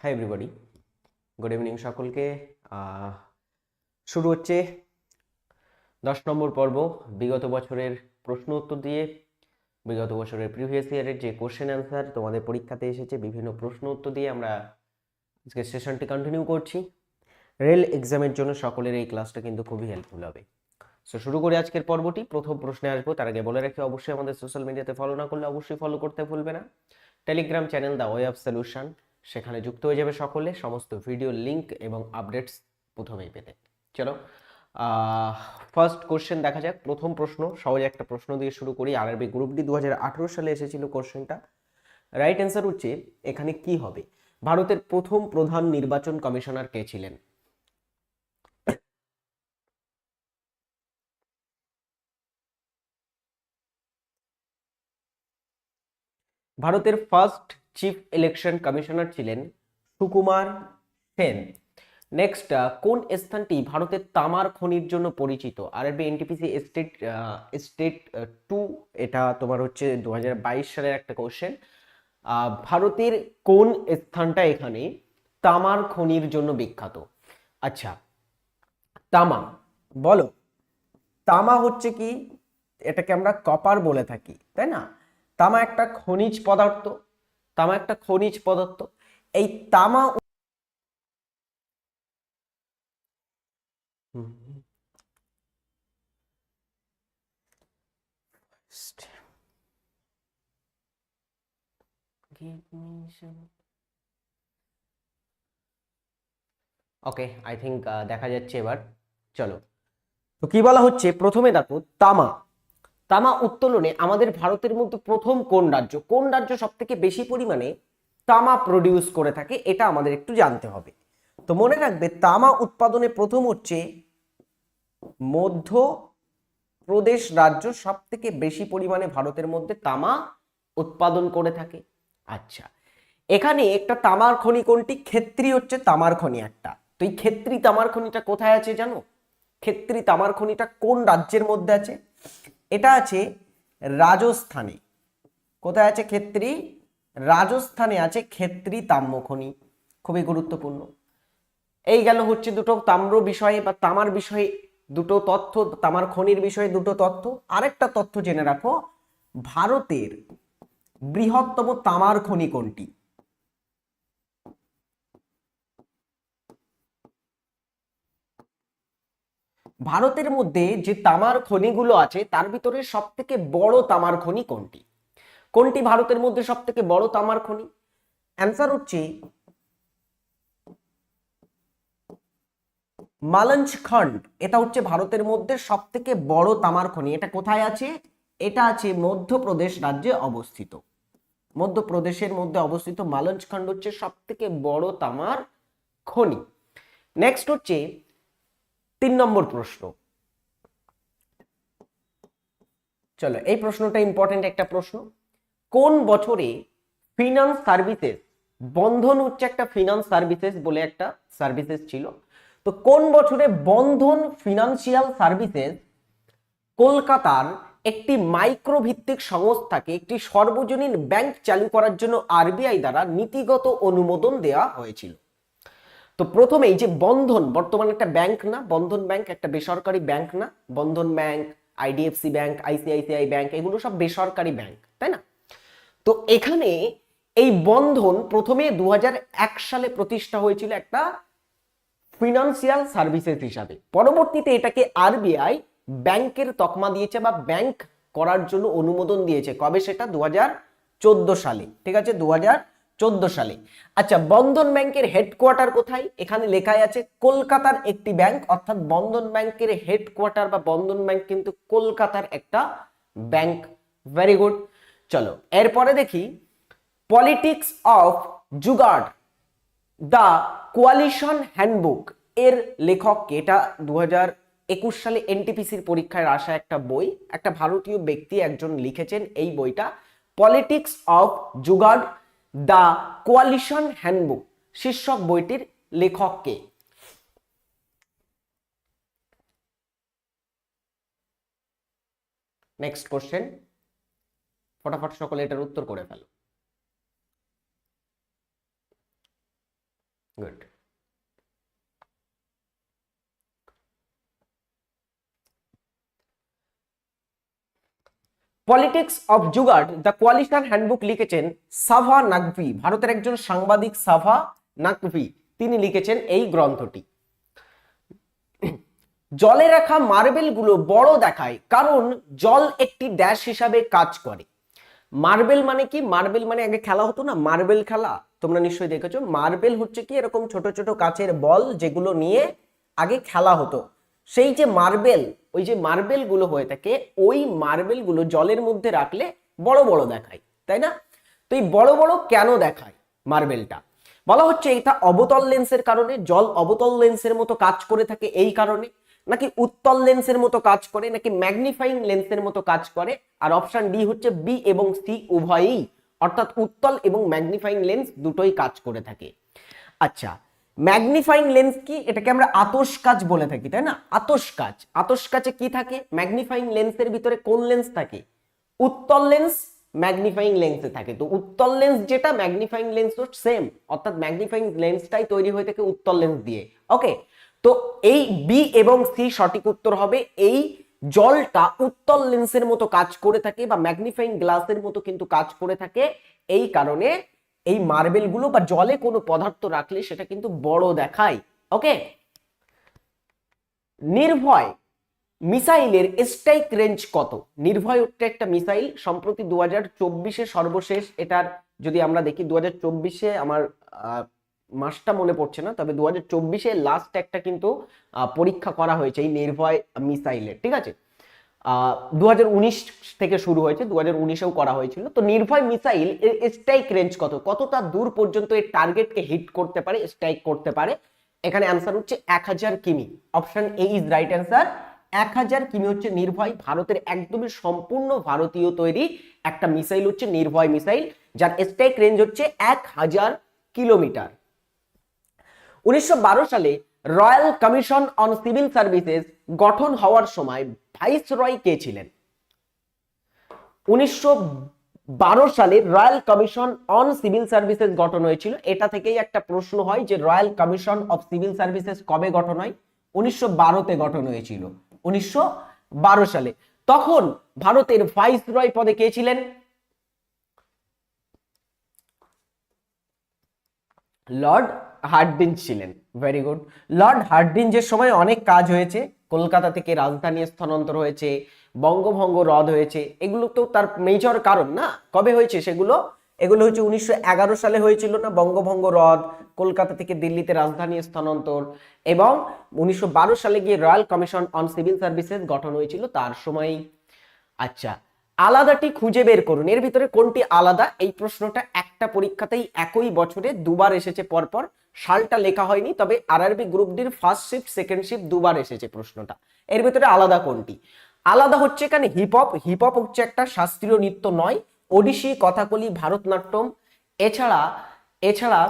Hi everybody good evening সকলকে। শুরু হচ্ছে দশ নম্বর পর্ব, বিগত বছরের প্রশ্ন উত্তর দিয়ে। বিগত বছরের প্রিভিয়াস ইয়ারের যে কোশ্চেন অ্যান্সার তোমাদের পরীক্ষাতে এসেছে, বিভিন্ন প্রশ্ন উত্তর দিয়ে আমরা আজকে সেশনটি কন্টিনিউ করছি। রেল এক্সামের জন্য সকলের এই ক্লাসটা কিন্তু খুবই হেল্পফুল হবে। সো শুরু করি আজকের পর্বটি। প্রথম প্রশ্নে আসব, তার আগে বলে রাখি, অবশ্যই আমাদের সোশ্যাল মিডিয়াতে ফলো না করলে অবশ্যই ফলো করতে ভুলবে না। Telegram channel the way of solution সেখানে যুক্ত হয়ে যাবে সকলে। সমস্ত ভিডিও লিংক এবং আপডেটস প্রথমেই পেতে। চলো ফার্স্ট কোশ্চেন দেখা যাক। প্রথম প্রশ্ন, সহজ একটা প্রশ্ন দিয়ে শুরু করি। আরআরবি গ্রুপ ডি দু হাজার আঠেরো সালে এসেছিল কোশ্চেনটা রাইট অ্যান্সার হচ্ছে, এখানে কি হবে? ভারতের প্রথম প্রধান নির্বাচন কমিশনার কে ছিলেন? ভারতের ফার্স্ট চিফ ইলেকশন কমিশনার ছিলেন সুকুমার সেন। নেক্সট কোন স্থানটি ভারতের তামার খনির জন্য পরিচিত? আর আরবি এনটিপিসি স্টেট স্টেট টু এটা তোমার হচ্ছে দু হাজার বাইশ সালের একটা কোশ্চেন ভারতের কোন স্থানটা এখানে তামার খনির জন্য বিখ্যাত? আচ্ছা তামা, বলো। তামা হচ্ছে কি? এটাকে আমরা কপার বলে থাকি, তাই না? তামা একটা খনিজ পদার্থ। তামা একটা খনিজ পদার্থ। এই তামা ওকে আই থিঙ্ক দেখা যাচ্ছে এবার। চলো। তো কি বলা হচ্ছে? প্রথমে দেখো, তামা। তামা উত্তোলনে আমাদের ভারতের মধ্যে প্রথম কোন রাজ্য? কোন রাজ্য সব থেকে বেশি পরিমাণে তামা প্রডিউস করে থাকে? এটা আমাদের একটু জানতে হবে। তো মনে রাখবে, তামা উৎপাদনে প্রথম হচ্ছে মধ্য প্রদেশ রাজ্য সব থেকে বেশি পরিমাণে ভারতের মধ্যে তামা উৎপাদন করে থাকে। আচ্ছা এখানে একটা তামার খনি কোনটি? ক্ষেত্রী হচ্ছে তামার খনি একটা। তো এই ক্ষেত্রী তামার খনিটা কোথায় আছে জানো? ক্ষেত্রী তামার খনিটা কোন রাজ্যের মধ্যে আছে? এটা আছে রাজস্থানে। কোথায় আছে ক্ষেত্রী? রাজস্থানে আছে ক্ষেত্রী তাম্র খনি খুবই গুরুত্বপূর্ণ। এই গেল হচ্ছে দুটো তাম্র বিষয়ে বা তামার বিষয়ে দুটো তথ্য, তামার খনির বিষয়ে দুটো তথ্য। আরেকটা তথ্য জেনে রাখো, ভারতের বৃহত্তম তামার খনি কোনটি? ভারতের মধ্যে যে তামার খনিগুলো আছে, তার ভিতরে সব থেকে বড় তামার খনি কোনটি? কোনটি ভারতের মধ্যে সব থেকে বড় তামার খনি? অ্যান্সার হচ্ছে মালঞ্চ খন্ড এটা হচ্ছে ভারতের মধ্যে সব থেকে বড় তামার খনি। এটা কোথায় আছে? এটা আছে মধ্যপ্রদেশ রাজ্যে অবস্থিত। মধ্যপ্রদেশের মধ্যে অবস্থিত মালঞ্চ খন্ড হচ্ছে সব থেকে বড় তামার খনি। নেক্সট হচ্ছে তিন নম্বর প্রশ্ন। চলো, এই প্রশ্নটা ইম্পর্টেন্ট একটা প্রশ্ন। কোন বছরে ফিনান্স সার্ভিসেস বন্ধন হচ্ছে একটা ফিনান্স সার্ভিসেস বলে একটা সার্ভিসেস ছিল। তো কোন বছরে বন্ধন ফিনান্সিয়াল সার্ভিসেস কলকাতার একটি মাইক্রো ভিত্তিক সংস্থাকে একটি সর্বজনীন ব্যাংক চালু করার জন্য আরবিআই দ্বারা নীতিগত অনুমোদন দেওয়া হয়েছিল? তো প্রথমেই যে বন্ধন, বর্তমানে একটা ব্যাংক না, বন্ধন ব্যাংক একটা বেসরকারি ব্যাংক না, Bandhan bank IDFC bank ICICI bank এগুলো সব বেসরকারি ব্যাংক তাই না? তো এখানে এই বন্ধন প্রথমে দু হাজার এক সালে প্রতিষ্ঠা হয়েছিল একটা ফিনান্সিয়াল সার্ভিসেস হিসাবে। পরবর্তীতে এটাকে আরবিআই ব্যাংকের তকমা দিয়েছে বা ব্যাংক করার জন্য অনুমোদন দিয়েছে। কবে সেটা? দু হাজার চোদ্দ সালে, ঠিক আছে? দু হাজার চোদ্দ সালে। আচ্ছা বন্ধন ব্যাংকের হেডকোয়ার্টার কোথায়? এখানে লেখাই আছে, কলকাতার একটি ব্যাংক, অর্থাৎ বন্ধন ব্যাংকের হেডকোয়ার্টার বা বন্ধন ব্যাংক কিন্তু কলকাতার একটা ব্যাংক। ভেরি গুড চলো, এরপরে দেখি, politics of jugaad, the coalition handbook. এর লেখক? এটা দু একুশ সালে এনটিপিসির পরীক্ষায় আসা একটা বই, একটা ভারতীয় ব্যক্তি একজন লিখেছেন এই বইটা। Politics of jugaad the coalition handbook, শীর্ষক বইটির লেখককে। নেক্সট কোশ্চেন ফটাফট সকলে এটার উত্তর করে ফেলো। Good politics of jugaad the coalition handbook লিখেছেন সাভা নাকভি, ভারতের একজন সাংবাদিক সাভা নাকভি, তিনি লিখেছেন এই গ্রন্থটি। জলে রাখা মার্বেলগুলো বড় দেখায়, কারণ জল একটি ড্যাশ হিসাবে কাজ করে। মার্বেল মানে কি? মার্বেল মানে আগে খেলা হতো না? মার্বেল খেলা। তোমরা নিশ্চয়ই দেখেছ, মার্বেল হচ্ছে কি? এরকম ছোট ছোট কাচের বল যেগুলো নিয়ে আগে খেলা হতো। সেই যে মার্বেল, ওই যে মার্বেলগুলো হয়ে থাকে, ওই মার্বেলগুলো জলের মধ্যে রাখলে বড় বড় দেখায়, তাই না? তো এই বড় বড় কেন দেখায় মার্বেলটা? বলা হচ্ছে এটা অবতল লেন্সের কারণে, জল অবতল লেন্সের মতো কাজ করে থাকে এই কারণে, নাকি উত্তল লেন্সের মতো কাজ করে, নাকি ম্যাগনিফাইং লেন্সের মতো কাজ করে, আর অপশন ডি হচ্ছে বি এবং সি উভয়ই, অর্থাৎ উত্তল এবং ম্যাগনিফাইং লেন্স দুটোই কাজ করে থাকে। আচ্ছা ম্যাগনিফাইং লেন্স কি? এটাকে আমরা আতস কাজ বলে থাকি, তাই না? আতস কাজ আতস কাজে কি থাকে? ম্যাগনিফাইং লেন্সের ভিতরে কোন লেন্স থাকে? উত্তল লেন্স ম্যাগনিফাইং লেন্সে থাকে। তো উত্তল লেন্স যেটা ম্যাগনিফাইং লেন্স তো সেম অর্থাৎ ম্যাগনিফাইং লেন্সটাই তৈরি হয়ে থাকে উত্তল লেন্স দিয়ে। ওকে তো এই বি এবং সি সঠিক উত্তর হবে, এই জলটা উত্তল লেন্সের মতো কাজ করে থাকে বা ম্যাগনিফাইং গ্লাসের মতো কিন্তু কাজ করে থাকে, এই কারণে এই মার্বেলগুলো বা জলে কোনো পদার্থ রাখলে সেটা কিন্তু বড় দেখায় ওকে নির্ভয় মিসাইলের স্ট্রাইক রেঞ্জ কত? নির্ভয় হচ্ছে একটা মিসাইল সম্প্রতি দু হাজার চব্বিশে সর্বশেষ, এটার যদি আমরা দেখি দু হাজার চব্বিশে আমার মাসটা মনে পড়ছে না, তবে দু হাজার চব্বিশে লাস্ট একটা কিন্তু পরীক্ষা করা হয়েছে এই নির্ভয় মিসাইলের, ঠিক আছে? দু হাজার উনিশ থেকে শুরু হয়েছে দু হাজার উনিশেও করা হয়েছিল। তো নির্ভয় মিসাইল এর স্ট্রাইক রেঞ্জ কত? কতটা দূর পর্যন্ত এর টার্গেটকে হিট করতে পারে স্ট্রাইক করতে পারে? এখানে অ্যান্সার হচ্ছে এক হাজার কিমি। Option A is right answer এক হাজার কিমি হচ্ছে নির্ভয়, ভারতের একদমই সম্পূর্ণ ভারতীয় তৈরি একটা মিসাইল হচ্ছে নির্ভয় মিসাইল, যার স্ট্রাইক রেঞ্জ হচ্ছে এক হাজার কিলোমিটার। উনিশশো বারো সালে Royal Commission on Civil Services গঠন হওয়ার সময় ভাইস রয় কে ছিলেন? উনিশশো বারো সালে Royal Commission on Civil Services গঠন হয়েছিল। এটা থেকেই একটা প্রশ্ন হয় যে Royal Commission of Civil Services কবে গঠন হয়? উনিশশো বারোতে গঠন হয়েছিল, উনিশশো বারো সালে। তখন ভারতের ভাইস রয় পদে কে ছিলেন? লর্ড হার্ডিঞ্জ ছিলেন ভেরি গুড লর্ড হার্ডিঞ্জের সময় অনেক কাজ হয়েছে। কলকাতা থেকে রাজধানী স্থানান্তর হয়েছে, বঙ্গভঙ্গ রদ হয়েছে, এগুলো তো তার মেজর কারণ না? কবে হয়েছে সেগুলো? এগুলো হচ্ছে উনিশশো এগারো সালে হয়েছিল না, বঙ্গভঙ্গ রদ, কলকাতা থেকে দিল্লিতে রাজধানী স্থানান্তর এবং উনিশশো বারো সালে গিয়ে Royal Commission on Civil Services গঠন হয়েছিল তার সময়ই। আচ্ছা আলাদাটি খুঁজে বের করুন। এর ভিতরে কোনটি আলাদা? এই প্রশ্নটা একটা পরীক্ষাতেই একই বছরে দুবার এসেছে, পরপর সালটা লেখা হয়নি, তবে আরআরবি গ্রুপ ডির ফার্স্ট শিফট, সেকেন্ড শিফট দুবার এসেছে প্রশ্নটা। এর ভিতরে আলাদা কোনটি? আলাদা হচ্ছে এখানে হিপ হপ হিপ হপ হচ্ছে একটা শাস্ত্রীয় নৃত্য নয়, ওডিশি, কথাকলি, ভারতনাট্যম। এছাড়া এছাড়া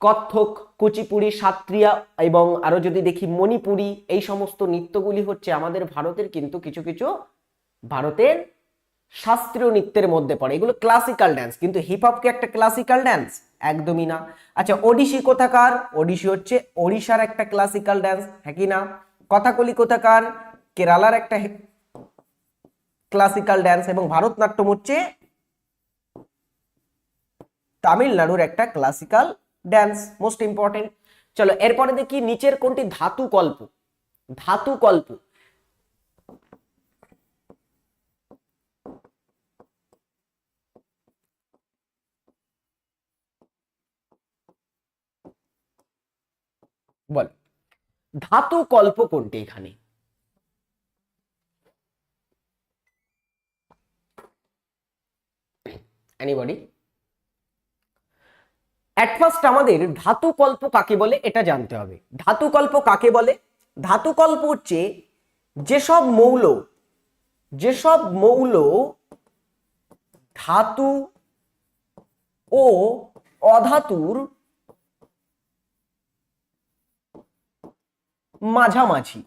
কত্থক কুচিপুড়ি সাত্রিয়া এবং আরও যদি দেখি মণিপুরি, এই সমস্ত নৃত্যগুলি হচ্ছে আমাদের ভারতের, কিন্তু কিছু কিছু ভারতের শাস্ত্রীয় নৃত্যের মধ্যে পড়ে। এগুলো ক্লাসিক্যাল ড্যান্স কিন্তু হিপ হপ কি একটা ক্লাসিক্যাল ড্যান্স একদমই না। আচ্ছা ওডিশি কোথাকার? ওডিশি হচ্ছে ওড়িশার একটা ক্লাসিক্যাল ড্যান্স হ্যাঁ কি না? কথাকলি কোথাকার? কেরালার একটা ক্লাসিক্যাল ড্যান্স এবং ভারতনাট্যম হচ্ছে তামিলনাড়ুর একটা ক্লাসিক্যাল ড্যান্স মোস্ট ইম্পর্টেন্ট চলো, এরপরে দেখি নিচের কোনটি ধাতু কল্প। ধাতু কল্প। বল। ধাতু কল্প কোনটি এখানে? এনিবডি অ্যাট ফার্স্ট আমাদের ধাতুকল্প কাকে বলে এটা জানতে হবে। ধাতুকল্প কাকে বলে? ধাতুকল্প হচ্ছে যেসব মৌল যেসব মৌল ধাতু ও অধাতুর মাঝামাঝি।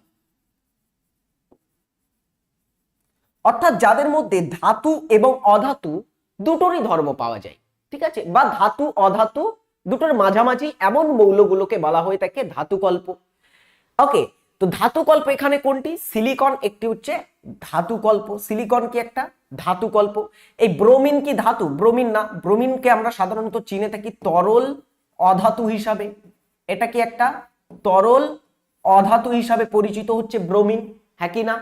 অর্থাৎ যাদের মধ্যে ধাতু এবং অধাতু দুটোরই ধর্ম পাওয়া যায়, ঠিক আছে? বা ধাতু, অধাতু দুটোর মাঝামাঝি এমন মৌলগুলোকে বলা হয়ে থাকে ধাতুকল্প। ওকে, তো ধাতুকল্প এখানে কোনটি? সিলিকন একটি হচ্ছে ধাতুকল্প। সিলিকন কি একটা? ধাতুকল্প। এই ব্রোমিন কি ধাতু? ব্রোমিন না। ব্রোমিনকে আমরা সাধারণত চিনে থাকি তরল অধাতু হিসাবে। এটা কি একটা? তরল অধাতু হিসাবে পরিচিত হচ্ছে ব্রোমিন হ্যাঁ কি না?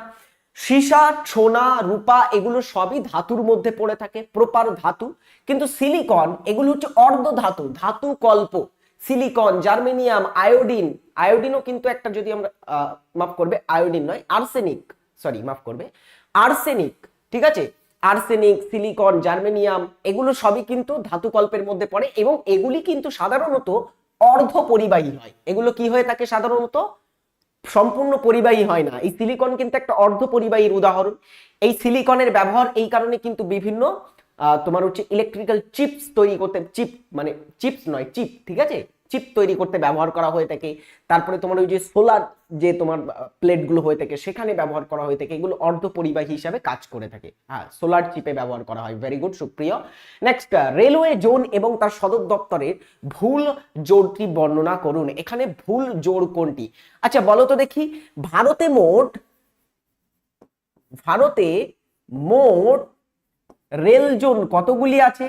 সীসা সোনা রূপা এগুলো সবই ধাতুর মধ্যে পড়ে থাকে, প্রপার ধাতু। কিন্তু সিলিকন এগুলো হচ্ছে অর্ধ ধাতু ধাতু কল্প। সিলিকন, জার্মেনিয়াম, আয়োডিন, আয়োডিনও কিন্তু একটা যদি আমরা মাফ করবে, আয়োডিন নয়, আর্সেনিক সরি মাফ করবে, আর্সেনিক, ঠিক আছে? আর্সেনিক, সিলিকন, জার্মেনিয়াম এগুলো সবই কিন্তু ধাতুকল্পের মধ্যে পড়ে এবং এগুলি কিন্তু সাধারণত অর্ধ পরিবাহী হয়। এগুলো কি হয়ে থাকে সাধারণত? সম্পূর্ণ পরিবাহী হয় না। এই সিলিকন কিন্তু একটা অর্ধ পরিবাহীর উদাহরণ। এই সিলিকনের ব্যবহার এই কারণে কিন্তু বিভিন্ন তোমার হচ্ছে ইলেকট্রিক্যাল চিপস তৈরি করতে চিপ মানে চিপস নয় চিপ ঠিক আছে? চিপ তৈরি করতে ব্যবহার করা হয়ে থাকে। তারপরে তোমার ওই যে সোলার যে তোমার প্লেটগুলো হয়ে থাকে, সেখানে ব্যবহার করা হয়ে থাকে। এগুলো অর্ধ পরিবাহী হিসাবে কাজ করে থাকে। হ্যাঁ সোলার চিপে ব্যবহার করা হয়। Very good Supriya. Next railway zone এবং তার সদর দপ্তরের ভুল জোরটি বর্ণনা করুন। এখানে ভুল জোর কোনটি? আচ্ছা বলো তো দেখি। ভারতে মোট ভারতে মোট রেল জোন কতগুলি আছে?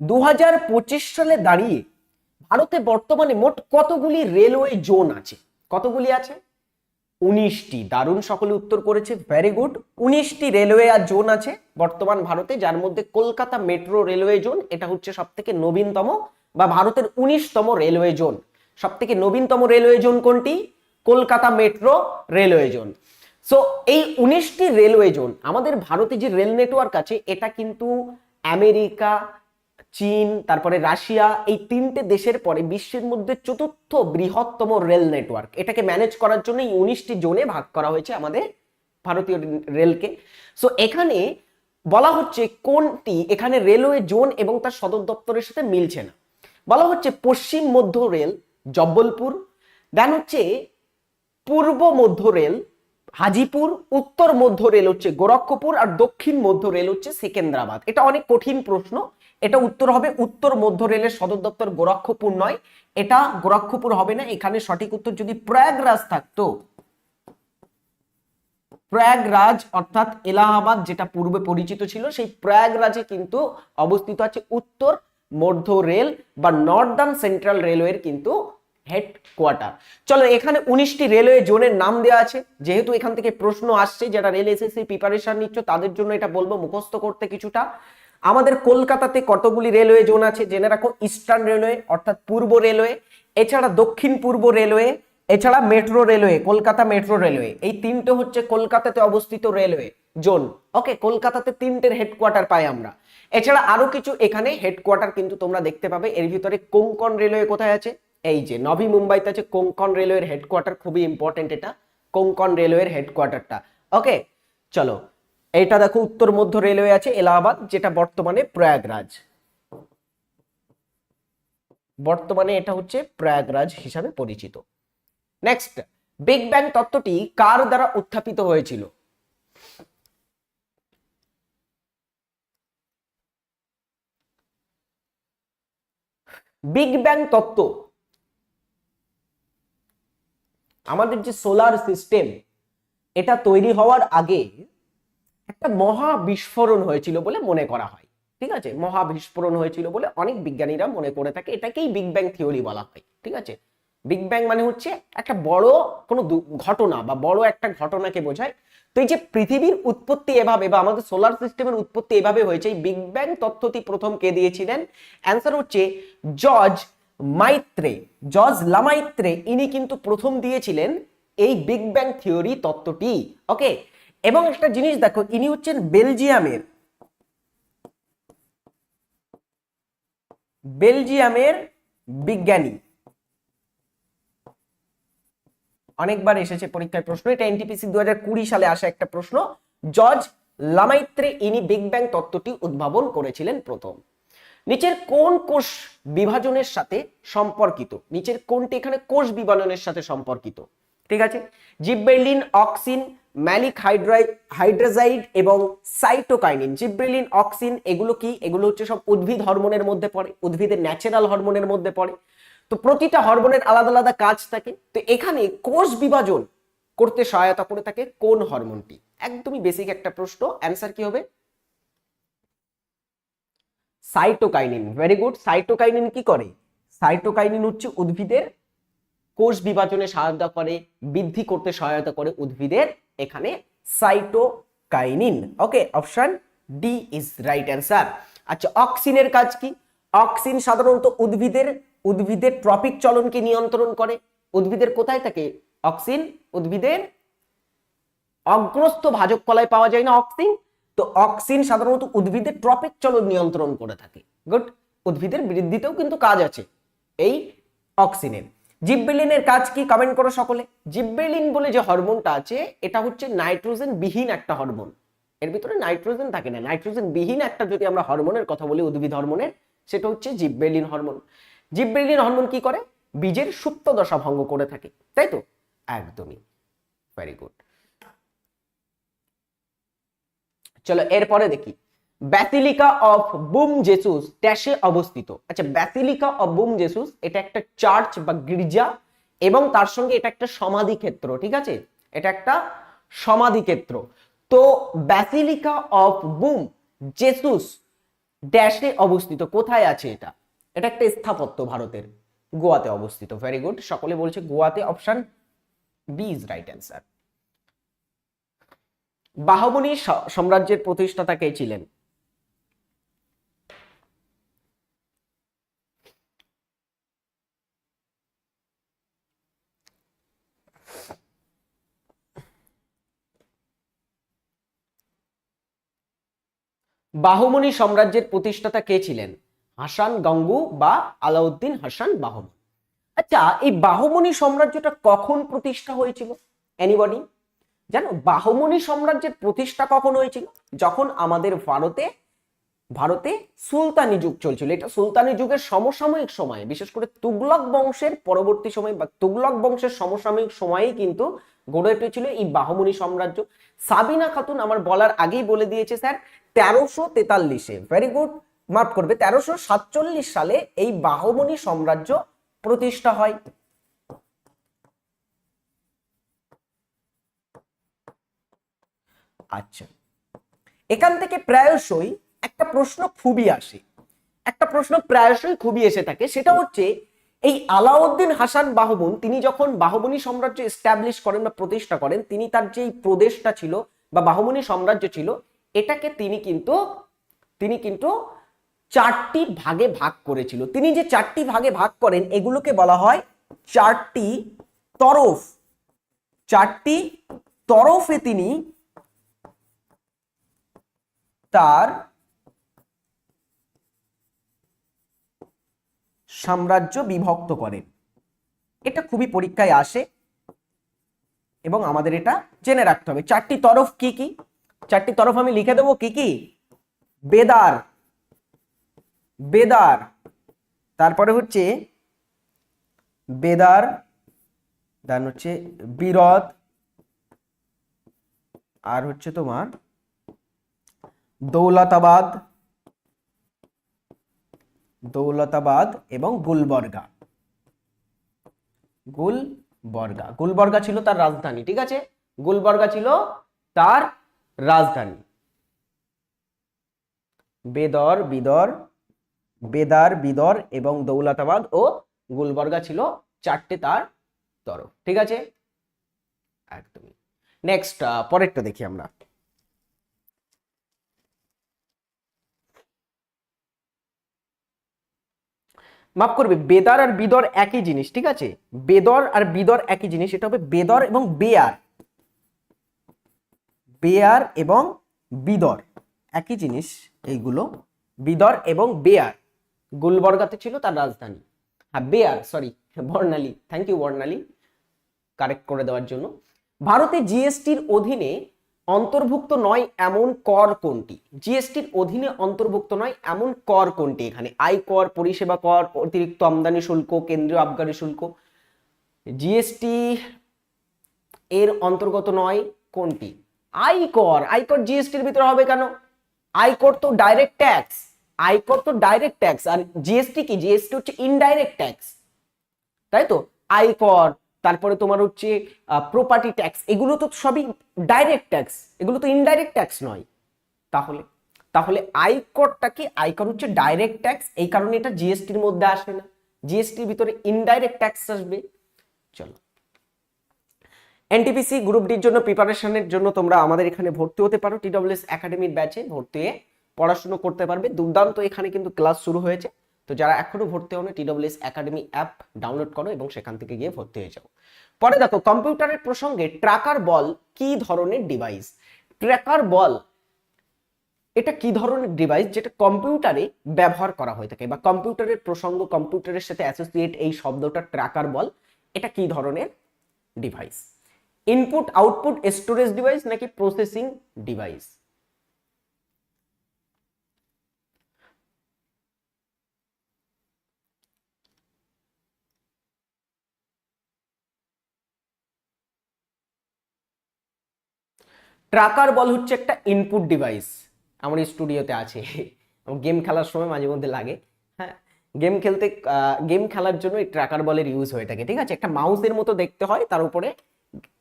দু হাজার পঁচিশ সালে দাঁড়িয়ে ভারতে বর্তমানে মোট কতগুলি রেলওয়ে জোন আছে? কতগুলি আছে? উনিশটি। দারুণ সকলে উত্তর করেছে ভেরি গুড উনিশটি রেলওয়ে আর জোন আছে বর্তমান ভারতে, যার মধ্যে কলকাতা মেট্রো রেলওয়ে জোন, এটা হচ্ছে সব থেকে নবীনতম বা ভারতের উনিশতম রেলওয়ে জোন। সব থেকে নবীনতম রেলওয়ে জোন কোনটি? Kolkata metro railway zone. So এই উনিশটি রেলওয়ে জোন, আমাদের ভারতে যে রেল নেটওয়ার্ক আছে, এটা কিন্তু আমেরিকা চীন, তারপরে রাশিয়া, এই তিনটে দেশের পরে বিশ্বের মধ্যে চতুর্থ বৃহত্তম রেল নেটওয়ার্ক। এটাকে ম্যানেজ করার জন্য এই উনিশটি জোনে ভাগ করা হয়েছে আমাদের ভারতীয় রেলকে। সো এখানে বলা হচ্ছে কোনটি, এখানে রেলওয়ে জোন এবং তার সদর দপ্তরের সাথে মিলছে না। বলা হচ্ছে পশ্চিম মধ্য রেল, জব্বলপুর দেন হচ্ছে পূর্ব মধ্য রেল, হাজিপুর, উত্তর মধ্য রেল হচ্ছে গোরক্ষপুর, আর দক্ষিণ মধ্য রেল হচ্ছে সেকেন্দ্রাবাদ। এটা অনেক কঠিন প্রশ্ন এটা উত্তর হবে উত্তর মধ্য রেলের সদর দপ্তর গোরক্ষপুর নয়। এটা গোরক্ষপুর হবে না, এখানে সঠিক উত্তর যদি প্রয়াগরাজ থাকতো। প্রয়াগরাজ অর্থাৎ এলাহাবাদ, যেটা পূর্বে পরিচিত ছিল, সেই প্রয়াগরাজে কিন্তু অবস্থিত আছে উত্তর মধ্য রেল বা নর্দার্ন সেন্ট্রাল রেলওয়ের কিন্তু হেড কোয়ার্টার চলো, এখানে উনিশটি রেলওয়ে জোনের নাম দেওয়া আছে। যেহেতু এখান থেকে প্রশ্ন আসছে, যারা রেল এসএসসি প্রিপারেশন নিচ্ছ, তাদের জন্য এটা বলব, মুখস্থ করতে কিছুটা। আমাদের কলকাতাতে কতগুলি রেলওয়ে জোন আছে? জেনে রাখো ইস্টার্ন রেলওয়ে, অর্থাৎ পূর্ব রেলওয়ে, এছাড়া দক্ষিণ পূর্ব রেলওয়ে, এছাড়া metro railway, Kolkata metro railway. এই তিনটে হচ্ছে কলকাতাতে অবস্থিত রেলওয়ে জোন। ওকে, কলকাতাতে তিনটের হেডকোয়ার্টার পাই আমরা। এছাড়া আরও কিছু এখানে হেডকোয়ার্টার কিন্তু তোমরা দেখতে পাবে। এর ভিতরে কোঙ্কন রেলওয়ে কোথায় আছে? এই যে নভি মুম্বাইতে আছে কোঙ্কন রেলওয়ের হেডকোয়ার্টার খুবই ইম্পর্টেন্ট এটা। কোঙ্কন রেলওয়ের হেডকোয়ার্টারটা ওকে, চলো। এটা দেখো উত্তর মধ্য রেলওয়ে আছে, এলাহাবাদ, যেটা বর্তমানে প্রয়াগরাজ। বর্তমানে এটা হচ্ছে প্রয়াগরাজ হিসাবে পরিচিত। নেক্সট বিগ ব্যাং তত্ত্বটি কার দ্বারা উত্থাপিত হয়েছিল? বিগ ব্যাং তত্ত্ব। আমাদের যে সোলার সিস্টেম এটা তৈরি হওয়ার আগে একটা মহা বিস্ফোরণ হয়েছিল বলে মনে করা হয়, ঠিক আছে? মহা বিস্ফোরণ হয়েছিল বলে অনেক বিজ্ঞানীরা মনে করে থাকে, এটাকেই বিগ ব্যাং থিওরি বলা হয়, ঠিক আছে? বিগ ব্যাং মানে হচ্ছে একটা বড় কোনো ঘটনা বা বড় একটা ঘটনাকে বোঝায়। তো এই যে পৃথিবীর উৎপত্তি এভাবে বা আমাদের সোলার সিস্টেমের উৎপত্তি এভাবে হয়েছে বিগ ব্যাং তত্ত্বটি প্রথম কে দিয়েছিলেন? অ্যান্সার হচ্ছে জর্জ মাইত্রে জর্জ লামাইত্রে ইনি কিন্তু প্রথম দিয়েছিলেন এই বিগ ব্যাং থিওরি তত্ত্বটি ওকে এবং একটা জিনিস দেখো, ইনি হচ্ছেন বেলজিয়ামের। বেলজিয়ামের বিজ্ঞানী। অনেকবার এসেছে পরীক্ষায় প্রশ্ন, এটা এনটিপিসি দু সালে আসা একটা প্রশ্ন। জর্জ লামাইত্রে ইনি বিগ ব্যাং তত্ত্বটি উদ্ভাবন করেছিলেন প্রথম। নিচের কোন কোষ বিভাজনের সাথে সম্পর্কিত? নিচের কোনটি এখানে কোষ বিভাজনের সাথে সম্পর্কিত? ঠিক আছে? Gibberellin auxin maleic hydra hydrazide এবং সাইটোকাইনিন, জিব্রেলিন, অক্সিন, এগুলো কি? এগুলো হচ্ছে সব উদ্ভিদ হরমোনের মধ্যে পড়ে, উদ্ভিদের ন্যাচারাল হরমোনের মধ্যে পড়ে। তো প্রতিটা হরমোনের আলাদা আলাদা কাজ থাকে। তো এখানে কোষ বিভাজন করতে সহায়তা করে থাকে কোন হরমোনটি? একদমই বেসিক একটা প্রশ্ন। অ্যান্সার কি হবে? সাইটোকাইনিন। ভেরি গুড সাইটোকাইনিন কি করে? সাইটোকাইনিন হচ্ছে উদ্ভিদের কোষ বিভাজনে সহায়তা করে, বৃদ্ধি করতে সহায়তা করে উদ্ভিদের এখানে cytokinin okay option D is right answer আচ্ছা অক্সিনের কাজ কি? অক্সিন সাধারণত উদ্ভিদের উদ্ভিদের ট্রপিক চলনকে নিয়ন্ত্রণ করে। উদ্ভিদের কোথায় থাকে? অক্সিন উদ্ভিদের অগ্রস্থ ভাজক কলায় পাওয়া যায় না অক্সিন। তো অক্সিন সাধারণত উদ্ভিদের ট্রপিক চলন নিয়ন্ত্রণ করে থাকে। গুড উদ্ভিদের বৃদ্ধিতেও কিন্তু কাজ আছে এই অক্সিনের। জিব্বেলিনের কাজ কি? কমেন্ট করো সকলে। জিব্বেলিন বলে যে হরমোনটা আছে, এটা হচ্ছে নাইট্রোজেন বিহীন একটা হরমোন। এর ভিতরে নাইট্রোজেন থাকে না। নাইট্রোজেন বিহীন একটা যদি আমরা হরমোনের কথা বলি, উদ্ভিদ হরমোনের, সেটা হচ্ছে জিব্বেলিন হরমোন। জিব্বেলিন হরমোন কি করে? বীজের সুপ্ত দশা ভঙ্গ করে থাকে। তাই তো? একদমই। ভেরি গুড চলো, এরপরে দেখি। ব্যাসিলিকা অফ বুম জেসুস ড্যাশে অবস্থিত। আচ্ছা ব্যাসিলিকা অফ বুম জেসুস এটা একটা চার্চ বা গির্জা এবং তার সঙ্গে এটা একটা সমাধি ক্ষেত্র, ঠিক আছে? এটা একটা সমাধি ক্ষেত্র। তো ব্যাসিলিকা অফ বুম জেসুস ড্যাশে অবস্থিত, কোথায় আছে এটা? এটা একটা স্থাপত্য ভারতের, গোয়াতে অবস্থিত। ভেরি গুড সকলে বলছে গোয়াতে option B is right answer Bahmani স- সাম্রাজ্যের প্রতিষ্ঠাতা কে ছিলেন? বাহুমনি সাম্রাজ্যের প্রতিষ্ঠাতা কে ছিলেন? হাসান গঙ্গু বা আলাউদ্দিন হাসান বাহমনি। আচ্ছা এই বাহুমনি সাম্রাজ্যটা কখন প্রতিষ্ঠা হয়েছিল? এনিবডি জানো, বাহমনি সাম্রাজ্যের প্রতিষ্ঠা কখন হয়েছিল? যখন আমাদের ভারতে ভারতে সুলতানি যুগ চলছিল। এটা সুলতানি যুগের সমসাময়িক সময়ে, বিশেষ করে তুগলক বংশের পরবর্তী সময় বা তুগলক বংশের সমসাময়িক সময়েই কিন্তু গড়ে উঠেছিল এই বাহমনি সাম্রাজ্য। সাবিনা খাতুন আমার বলার আগেই বলে দিয়েছে, স্যার, তেরোশো তেতাল্লিশে ভেরি গুড মাফ করবে, তেরোশো সাতচল্লিশ সালে এই বাহমনি সাম্রাজ্য প্রতিষ্ঠা হয়। আচ্ছা। এখান থেকে প্রায়শই একটা প্রশ্ন খুবই আসে। একটা প্রশ্ন প্রায়শই খুবই এসে থাকে, সেটা হচ্ছে এই আলাউদ্দিন হাসান বাহবন, তিনি যখন বাহবনী সাম্রাজ্য এস্টাবলিশ করেন বা প্রতিষ্ঠা করেন, তিনি তার যে প্রদেশটা ছিল বা বাহমনী সাম্রাজ্য ছিল, এটাকে তিনি কিন্তু তিনি কিন্তু চারটি ভাগে ভাগ করেছিল। তিনি যে চারটি ভাগে ভাগ করেন, এগুলোকে বলা হয় চারটি তরফ। চারটি তরফে তিনি তার সাম্রাজ্য বিভক্ত করেন এটা খুবই পরীক্ষায় আসে এবং আমাদের এটা জেনে রাখতে হবে। চারটি তরফ কি কি? চারটি তরফ আমি লিখে দেবো কি কি? বেদার বেদার, তারপরে হচ্ছে বেদার দেন হচ্ছে বিরদ আর হচ্ছে তোমার দৌলতাবাদ দৌলতাবাদ এবং গুলবর্গা। গুলবর্গা। গুলবর্গা ছিল তার রাজধানী, ঠিক আছে? গুলবর্গা ছিল তার রাজধানী। বেদর, বিদর, বেদার, বিদর এবং দৌলতাবাদ ও গুলবর্গা ছিল চারটে তার তরফ, ঠিক আছে? একদমই। নেক্সট পরেরটা দেখি আমরা। মাফ করবে, বেদার আর বিদর একই জিনিস, ঠিক আছে? বেদর আর বিদর একই জিনিস এটা হবে বেদর এবং বেয়ার। বেয়ার এবং বিদর, একই জিনিস এইগুলো, বিদর এবং বেয়ার। গুলবর্গাতে ছিল তার রাজধানী। হ্যাঁ bear sorry Barnali thank you Barnali correct করে দেওয়ার জন্য। ভারতে জিএসটির অধীনে অন্তর্ভুক্ত নয় এমন কর কোনটি? জিএসটির অধীনে অন্তর্ভুক্ত নয় এমন কর কোনটি এখানে? আয় কর, পরিষেবা কর, অতিরিক্ত আমদানি শুল্ক, কেন্দ্রীয় আবগারি শুল্ক। জিএসটি এর অন্তর্গত নয় কোনটি? আয়কর আয়কর জিএসটির ভিতরে হবে কেন? আয়কর তো ডাইরেক্ট ট্যাক্স আয়কর তো ডাইরেক্ট ট্যাক্স আর জিএসটি কি? জিএসটি হচ্ছে ইনডাইরেক্ট ট্যাক্স তাই তো? আয়কর তারপরে তোমার হচ্ছে প্রপার্টি ট্যাক্স এগুলো তো সবই ডাইরেক্ট ট্যাক্স এগুলো তো ইনডাইরেক্ট ট্যাক্স নয়। তাহলে তাহলে আয়করটা কি? আয়কর হচ্ছে ডাইরেক্ট ট্যাক্স এই কারণে এটা জিএসটির মধ্যে আসে না। জিএসটির ভিতরে ইনডাইরেক্ট ট্যাক্স আসবে। চলো। এনটিপিসি গ্রুপ ডির জন্য প্রিপারেশনের জন্য তোমরা আমাদের এখানে ভর্তি হতে পারো। টিডব্লিউএস একাডেমির ব্যাচে ভর্তি হয়ে পড়াশোনা করতে পারবে। দুর্দান্ত এখানে কিন্তু ক্লাস শুরু হয়েছে। তো যারা এখনও ভর্তি হনো টিডব্লিউএস একাডেমি অ্যাপ ডাউনলোড করো এবং সেখান থেকে গিয়ে ভর্তি হয়ে যাও। পরে দেখো, কম্পিউটারের প্রসঙ্গে ট্র্যাকার বল কি ধরনের ডিভাইস ট্র্যাকার বল, এটা কি ধরনের ডিভাইস যেটা কম্পিউটারে ব্যবহার করা হয়ে থাকে? বা কম্পিউটারের প্রসঙ্গ, কম্পিউটারের সাথে অ্যাসোসিয়েট এই শব্দটা ট্র্যাকার বল, এটা কি ধরনের device input output storage device নাকি প্রসেসিং ডিভাইস ট্রাকার বল হচ্ছে একটা ইনপুট ডিভাইস আমার স্টুডিওতে আছে। গেম খেলার সময় মাঝে মধ্যে লাগে। হ্যাঁ গেম খেলতে গেম খেলার জন্য এই ট্র্যাকার বলের ইউজ হয়ে থাকে, ঠিক আছে? একটা মাউসের মতো দেখতে হয়, তার উপরে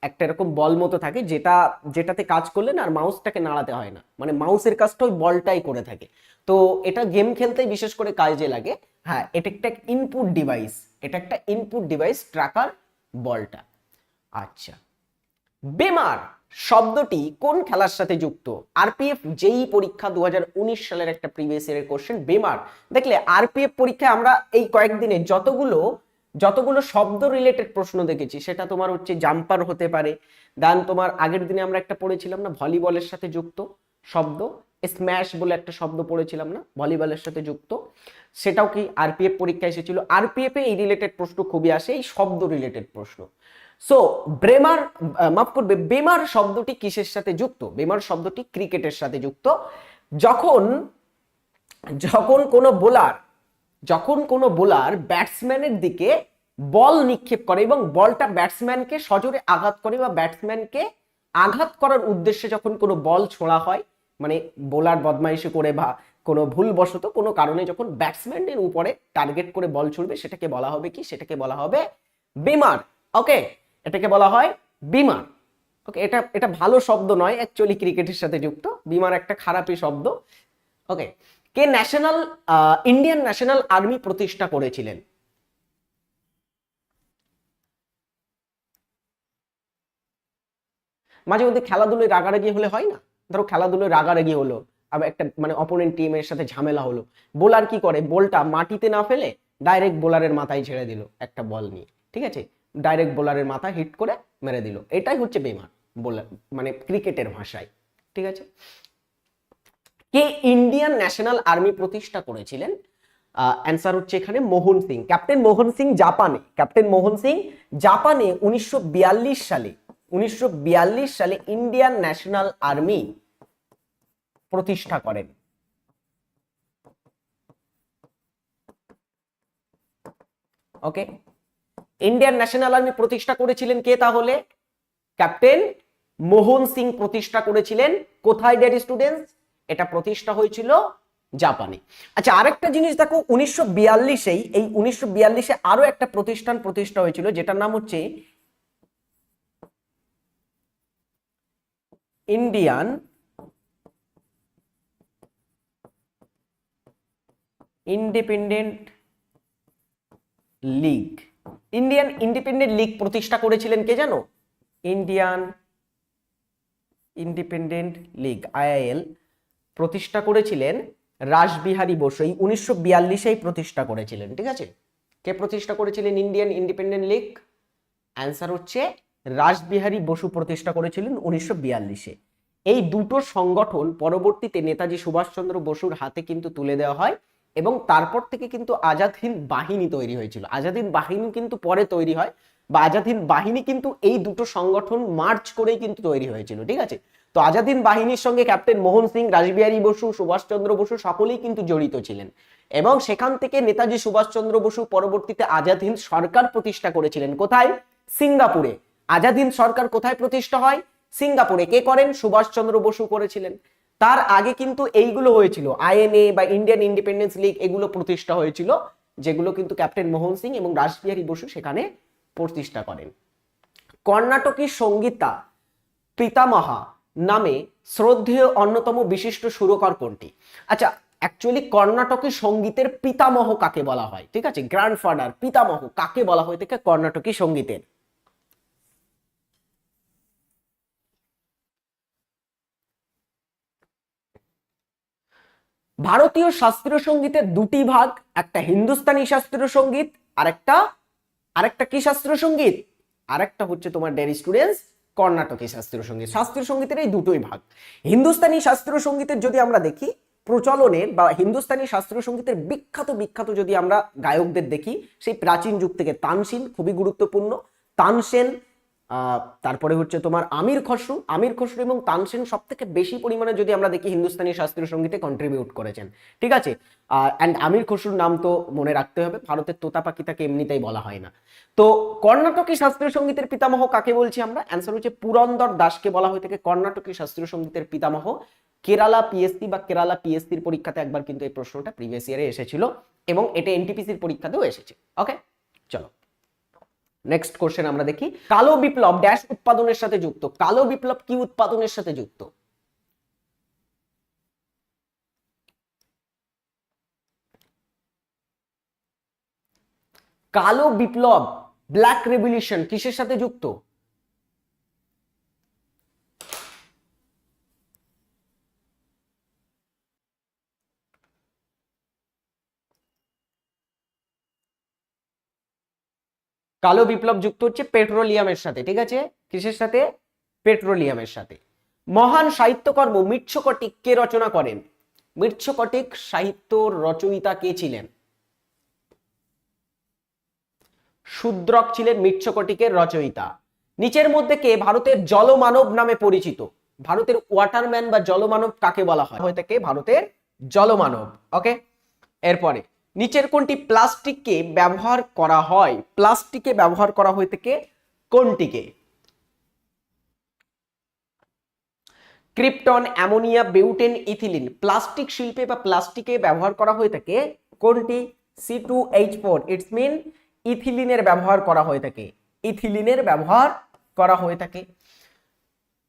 একটা এরকম বল মতো থাকে, যেটা, যেটাতে কাজ করলে না আর মাউসটাকে নাড়াতে হয় না। মানে মাউসের কাজটা ওই বলটাই করে থাকে। তো এটা গেম খেলতে বিশেষ করে কাজে লাগে। হ্যাঁ এটা একটা ইনপুট ডিভাইস এটা একটা ইনপুট ডিভাইস ট্র্যাকার বলটা। আচ্ছা। বেমার! শব্দটি কোন খেলার সাথে যুক্ত? আরপিএফ যেই পরীক্ষা দু হাজার উনিশ সালের একটা প্রিভিয়াস ইয়ারের কোশ্চেন বেমার দেখলে আরপিএফ পরীক্ষায় আমরা এই কয়েকদিনে যতগুলো যতগুলো শব্দ রিলেটেড প্রশ্ন দেখেছি, সেটা তোমার হচ্ছে জাম্পার হতে পারে দেন তোমার আগের দিনে আমরা একটা পড়েছিলাম না ভলিবলের সাথে যুক্ত শব্দ স্ম্যাশ বলে একটা শব্দ পড়েছিলাম না ভলিবলের সাথে যুক্ত, সেটাও কি আরপিএফ পরীক্ষায় এসেছিল। আরপিএফ এই রিলেটেড প্রশ্ন খুবই আসে, এই শব্দ রিলেটেড প্রশ্ন। সো ব্রেমার মাফ করবে বেমার শব্দটি কিসের সাথে যুক্ত? বেমার শব্দটি ক্রিকেটের সাথে যুক্ত। যখন যখন কোনো বোলার যখন কোনো বোলার ব্যাটসম্যানের দিকে বল নিক্ষেপ করে এবং বলটা ব্যাটসম্যানকে সজোরে আঘাত করে বা ব্যাটসম্যানকে আঘাত করার উদ্দেশ্যে যখন কোনো বল ছোড়া হয় মানে বোলার বদমাইশি করে বা কোনো ভুলবশত কোনো কারণে যখন ব্যাটসম্যানের উপরে টার্গেট করে বল ছুড়বে, সেটাকে বলা হবে কি? সেটাকে বলা হবে বেমার ওকে এটাকে বলা হয় বিমার ওকে এটা এটা ভালো শব্দ নয় অ্যাকচুয়ালি ক্রিকেটের সাথে যুক্ত। বিমার একটা খারাপই শব্দ। ওকে কে ন্যাশনাল ইন্ডিয়ান ন্যাশনাল আর্মি প্রতিষ্ঠা করেছিলেন? মাঝে মধ্যে খেলাধুলোয় রাগারাগি হলে হয় না? ধরো খেলাধুলোয় রাগারাগি হলো, আবার একটা মানে অপোনেন্ট টিমের সাথে ঝামেলা হলো। বোলার কি করে? বলটা মাটিতে না ফেলে ডাইরেক্ট বোলারের মাথায় ছেড়ে দিল একটা বল নিয়ে। ঠিক আছে? ডাইরেক্ট বোলারের মাথা হিট করে মেরে দিল। এটাই হচ্ছে বেমার মানে ক্রিকেটের ভাষায়, ঠিক আছে? কে ইন্ডিয়ান ন্যাশনাল আর্মি প্রতিষ্ঠা করেছিলেন? অ্যান্সার হচ্ছে এখানে মোহন সিং। ক্যাপ্টেন মোহন সিং জাপানে। ক্যাপ্টেন মোহন সিং জাপানে উনিশশো বিয়াল্লিশ সালে, উনিশশো বিয়াল্লিশ সালে ইন্ডিয়ান ন্যাশনাল আর্মি প্রতিষ্ঠা করেন। ওকে ইন্ডিয়ান ন্যাশনাল আর্মি প্রতিষ্ঠা করেছিলেন কে তাহলে? ক্যাপ্টেন মোহন সিং প্রতিষ্ঠা করেছিলেন। কোথায় ডেড স্টুডেন্টস এটা প্রতিষ্ঠা হয়েছিল জাপানে। আচ্ছা আরেকটা জিনিস দেখো, উনিশশো বিয়াল্লিশেই, এই উনিশশো বিয়াল্লিশে আরও একটা প্রতিষ্ঠান প্রতিষ্ঠা হয়েছিল, যেটার নাম হচ্ছে Indian Independent League Indian Independent League প্রতিষ্ঠা করেছিলেন কে জানো? ইন্ডিয়ান ইন্ডিপেন্ডেন্ট লিগ আইআইএল প্রতিষ্ঠা করেছিলেন রাসবিহারী বসু এই উনিশশো বিয়াল্লিশেই প্রতিষ্ঠা করেছিলেন, ঠিক আছে? কে প্রতিষ্ঠা করেছিলেন ইন্ডিয়ান ইন্ডিপেন্ডেন্ট লিগ অ্যান্সার হচ্ছে রাসবিহারী বসু প্রতিষ্ঠা করেছিলেন উনিশশো বিয়াল্লিশে। এই দুটো সংগঠন পরবর্তীতে নেতাজি সুভাষচন্দ্র বসুর হাতে কিন্তু তুলে দেওয়া হয়। এবং তারপর থেকে কিন্তু আজাদ হিন্দ বাহিনী তৈরি হয়েছিল। আজাদ হিন্দ বাহিনী কিন্তু পরে তৈরি হয় বা আজাদ হিন্দ বাহিনী কিন্তু এই দুটো সংগঠন মার্চ করেই কিন্তু তৈরি হয়েছিল, ঠিক আছে? তো আজাদ হিন্দ বাহিনীর সঙ্গে ক্যাপ্টেন মোহন সিং, রাসবিহারী বসু, সুভাষচন্দ্র বসু সকলেই কিন্তু জড়িত ছিলেন। এবং সেখান থেকে নেতাজি সুভাষচন্দ্র বসু পরবর্তীতে আজাদ হিন্দ সরকার প্রতিষ্ঠা করেছিলেন। কোথায়? সিঙ্গাপুরে। আজাদিন সরকার কোথায় প্রতিষ্ঠা হয়? সিঙ্গাপুরে। কে করেন? সুভাষচন্দ্র বসু করেছিলেন। তার আগে কিন্তু এইগুলো হয়েছিল। আইএনএ বা ইন্ডিয়ান ইন্ডিপেন্ডেন্স লিগ এগুলো প্রতিষ্ঠা হয়েছিল, যেগুলো কিন্তু ক্যাপ্টেন মোহন সিং এবং রাসবিহারী বসু সেখানে প্রতিষ্ঠা করেন। কর্ণাটকী সঙ্গীতা পিতামহা নামে শ্রদ্ধেয় অন্যতম বিশিষ্ট সুরকার কোনটি? আচ্ছা অ্যাকচুয়ালি কর্ণাটকী সঙ্গীতের পিতামহ কাকে বলা হয়? ঠিক আছে গ্র্যান্ডফাদার পিতামহ কাকে বলা হয়? থেকে কর্ণাটকী সঙ্গীতের। ভারতীয় শাস্ত্রীয় সঙ্গীতের দুটি ভাগ, একটা হিন্দুস্তানি শাস্ত্রীয় সংগীত আর একটা আরেকটা কি শাস্ত্রীয় সংগীত? আরেকটা হচ্ছে তোমার ডেরি স্টুডেন্টস, কর্ণাটকী শাস্ত্রীয় সংগীত। শাস্ত্রীয় সঙ্গীতের এই দুটোই ভাগ। হিন্দুস্তানি শাস্ত্রীয় সঙ্গীতের যদি আমরা দেখি, প্রচলনের বা হিন্দুস্তানি শাস্ত্রীয় সঙ্গীতের বিখ্যাত বিখ্যাত যদি আমরা গায়কদের দেখি, সেই প্রাচীন যুগ থেকে তানসিন খুবই গুরুত্বপূর্ণ। তানসেন তারপরে হচ্ছে তোমার আমির খসরু। আমির খসরু এবং তানসেন সব থেকে বেশি পরিমাণে যদি আমরা দেখি হিন্দুস্তানি শাস্ত্রীয় সঙ্গীতে কন্ট্রিবিউট করেছেন। ঠিক আছে? অ্যান্ড আমির খসরুর নাম তো মনে রাখতে হবে, ভারতের তোতা পাখি তাকে এমনিতেই বলা হয় না। তো কর্ণাটকী শাস্ত্রীয় সঙ্গীতের পিতামহ কাকে বলছি আমরা? অ্যান্সার হচ্ছে পুরন্দর দাসকে বলা হয়ে থাকে কর্ণাটকী শাস্ত্রীয় সঙ্গীতের পিতামহ। কেরালা পিএসসি বা কেরালা পিএসসির পরীক্ষাতে একবার কিন্তু এই প্রশ্নটা প্রিভিয়াস ইয়ারে এসেছিল এবং এটা এনটিপিসির পরীক্ষাতেও এসেছে। ওকে চলো। নেক্সট কোশ্চেন আমরা দেখি। কালো বিপ্লব ড্যাশ উৎপাদনের সাথে যুক্ত। কালো বিপ্লব কি উৎপাদনের সাথে যুক্ত? কালো বিপ্লব ব্ল্যাক রেভলিউশন কিসের সাথে যুক্ত? কালো বিপ্লব যুক্ত হচ্ছে পেট্রোলিয়ামের সাথে, ঠিক আছে? কিসের সাথে? পেট্রোলিয়ামের সাথে। মহান সাহিত্যকর্ম মৃচ্ছকটিক কে রচনা করেন? মৃচ্ছকটিক সাহিত্য রচয়িতা কে ছিলেন? শূদ্রক ছিলেন মৃচ্ছকটিকের রচয়িতা। নিচের মধ্যে কে? ভারতের জলমানব নামে পরিচিত। ভারতের ওয়াটারম্যান বা জলমানব কাকে বলা হয়? হয়ে থাকে ভারতের জলমানব ওকে এরপরে নিচের কোনটি প্লাস্টিককে ব্যবহার করা হয়? প্লাস্টিকে ব্যবহার করা হয়ে থাকে কোনটিকে? Krypton, ammonia, butane, ethylene. Plastic শিল্পে বা প্লাস্টিকে ব্যবহার করা হয়ে থাকে কোনটি? C two H four it's mean ইথিলিনের ব্যবহার করা হয়ে থাকে ইথিলিনের ব্যবহার করা হয়ে থাকে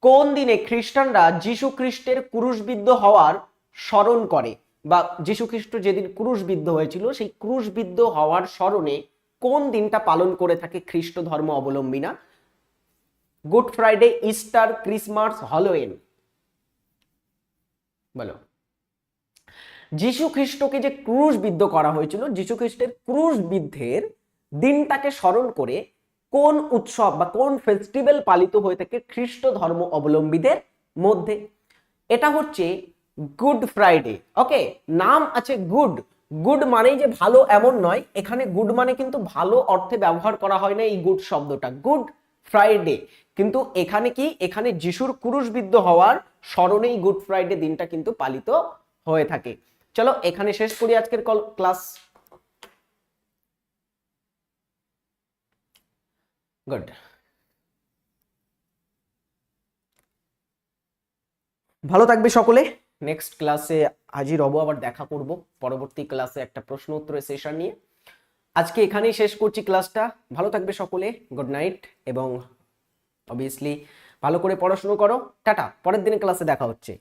কোন দিনে খ্রিস্টানরা যীশু খ্রিস্টের ক্রুশবিদ্ধ হওয়ার স্মরণ করে? বা যীশু খ্রিস্ট যেদিন ক্রুশবিদ্ধ হয়েছিল, সেই ক্রুশবিদ্ধ হওয়ার স্মরণে কোন দিনটা পালন করে থাকে খ্রিস্ট ধর্ম অবলম্বীরা Good Friday, Easter, Christmas Halloween বলো। যীশু খ্রিস্টকে যে ক্রুশবিদ্ধ করা হয়েছিল যীশু খ্রিস্টের ক্রুশবিদ্ধের দিনটাকে স্মরণ করে কোন উৎসব বা কোন ফেস্টিভ্যাল পালিত হয়ে থাকে খ্রিস্ট ধর্ম অবলম্বীদের মধ্যে? এটা হচ্ছে গুড ফ্রাইডে ওকে নাম আছে গুড গুড মানেই যে ভালো এমন নয়, এখানে গুড মানে কিন্তু ভালো অর্থে ব্যবহার করা হয় না এই গুড শব্দটা গুড ফ্রাইডে কিন্তু এখানে কি? এখানে যিশুর ক্রুশবিদ্ধ হওয়ার স্মরণেই গুড ফ্রাইডে দিনটা কিন্তু পালিত হয়ে থাকে। চলো এখানে শেষ করি আজকের কল ক্লাস গুড ভালো থাকবে সকলে। নেক্সট ক্লাসে হাজির হব, আবার দেখা করব। পরবর্তী ক্লাসে একটা প্রশ্ন উত্তরের সেশন নিয়ে। আজকে এখানেই শেষ করছি ক্লাসটা ভালো থাকবে সকলে। গুড নাইট এবং অবভিয়াসলি ভালো করে পড়াশুনো করো। টাটা। পরের দিনে ক্লাসে দেখা হচ্ছে।